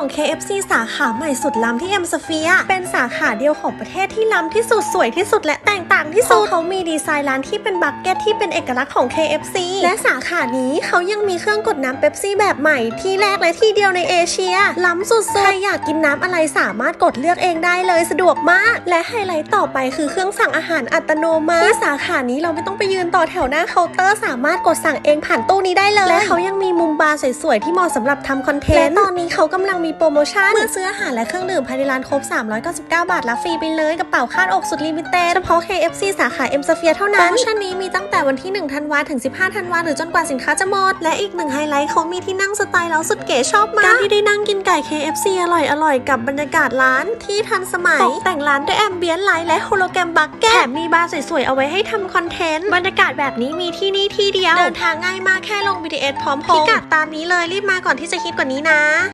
ของ KFC สาขาใหม่สุดล้ำที่ M Sphere เป็นสาขาเดียวของประเทศที่ล้ำที่สุดสวยที่สุดและแตกต่างที่สุดเขามีดีไซน์ร้านที่เป็นบักเก็ตที่เป็นเอกลักษณ์ของ KFC และสาขานี้เขายังมีเครื่องกดน้ำเป๊ปซี่แบบใหม่ที่แรกและที่เดียวในเอเชีย ล้ำสุดๆใครอยากกินน้ำอะไรสามารถกดเลือกเองได้เลยสะดวกมาก และไฮไลท์ต่อไปคือเครื่องสั่งอาหารอัตโนมัติที่สาขานี้เราไม่ต้องไปยืนต่อแถวหน้าเคาน์เตอร์สามารถกดสั่งเองผ่านตู้นี้ได้เลยและเขายังมีมุมบาร์สวยๆที่เหมาะสำหรับทำคอนเทนต์และตอนนี้เขากำลังมีโปรโมชั่น เมื่อซื้ออาหารและเครื่องดื่มภายในร้านครบ 399 บาทรับฟรีไปเลยกระเป๋าคาดอกสุดลิมิเต็ดเฉพาะ KFC สาขา M Sphere เท่านั้น โปรโมชั่นนี้มีตั้งแต่วันที่ 1 ธันวาถึง 15 ธันวาหรือจนกว่าสินค้าจะหมด และอีกหนึ่งไฮไลท์เขามีที่นั่งสไตล์แล้วสุดเก๋ชอบมาก การที่ได้นั่งกินไก่ KFC อร่อยอร่อยๆกับบรรยากาศร้านที่ทันสมัยตกแต่งร้านด้วยแอมเบียนไลท์และโฮโลแกรมบักเก็ตแถมมีบาร์สวยๆเอาไว้ให้ทำคอนเทนต์บรรยากาศแบบนี้มีที่นี่ที่เดียวเดินทางง่ายมากแค่ลง BTS พร้อมโฮมพิกัดตามนี้เลยรีบมาก่อนที่จะคิดกว่านี้นะ